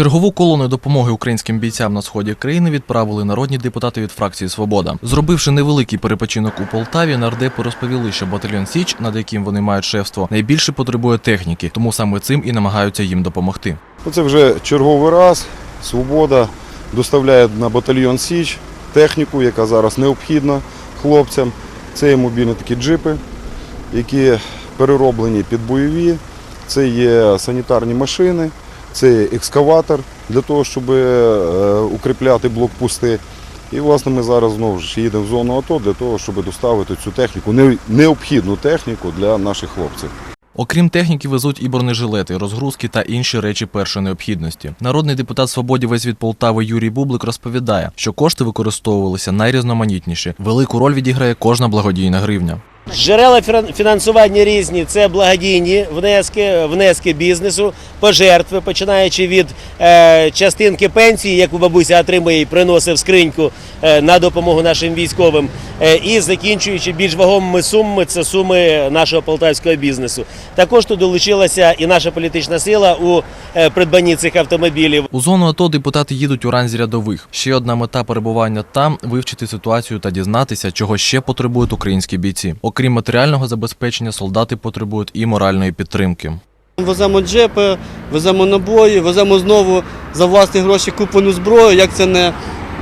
Чергову колону допомоги українським бійцям на сході країни відправили народні депутати від фракції Свобода. Зробивши невеликий перепочинок у Полтаві, нардепи розповіли, що батальйон Січ, над яким вони мають шефство, найбільше потребує техніки, тому саме цим і намагаються їм допомогти. Це вже черговий раз. Свобода доставляє на батальйон Січ техніку, яка зараз необхідна хлопцям. Це є мобільні такі джипи, які перероблені під бойові. Це є санітарні машини, це екскаватор для того, щоб е, укріпляти блокпости. І власне ми зараз знову ж їдемо в зону АТО для того, щоб доставити цю техніку, необхідну техніку для наших хлопців. Окрім техніки, везуть і бронежилети, розгрузки та інші речі першої необхідності. Народний депутат свободівець від Полтави Юрій Бублик розповідає, що кошти використовувалися найрізноманітніші. Велику роль відіграє кожна благодійна гривня. Джерела фінансування різні це благодійні внески, внески бізнесу, пожертви, починаючи від е, частинки пенсії, яку бабуся отримує і приносить в скриньку е, на допомогу нашим військовим, е, і закінчуючи більш вагомими сумами, це суми нашого полтавського бізнесу. Також тут долучилася і наша політична сила у е, придбанні цих автомобілів. У зону АТО депутати їдуть у ранзі рядових. Ще одна мета перебування там вивчити ситуацію та дізнатися, чого ще потребують українські бійці. Окрім матеріального забезпечення, солдати потребують і моральної підтримки. Веземо джипи, веземо набої, веземо знову за власні гроші куплену зброю. Як це не,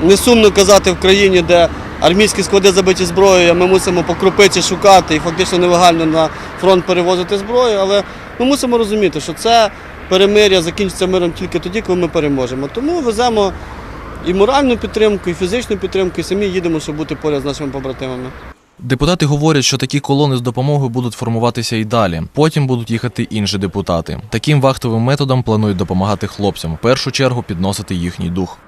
не сумно казати в країні, де армійські склади забиті зброєю, ми мусимо по крупиці шукати і фактично нелегально на фронт перевозити зброю. Але ми мусимо розуміти, що це перемир'я закінчиться миром тільки тоді, коли ми переможемо. Тому веземо і моральну підтримку, і фізичну підтримку, і самі їдемо, щоб бути поряд з нашими побратимами. Депутати говорять, що такі колони з допомогою будуть формуватися і далі. Потім будуть їхати інші депутати. Таким вахтовим методом планують допомагати хлопцям, в першу чергу підносити їхній дух.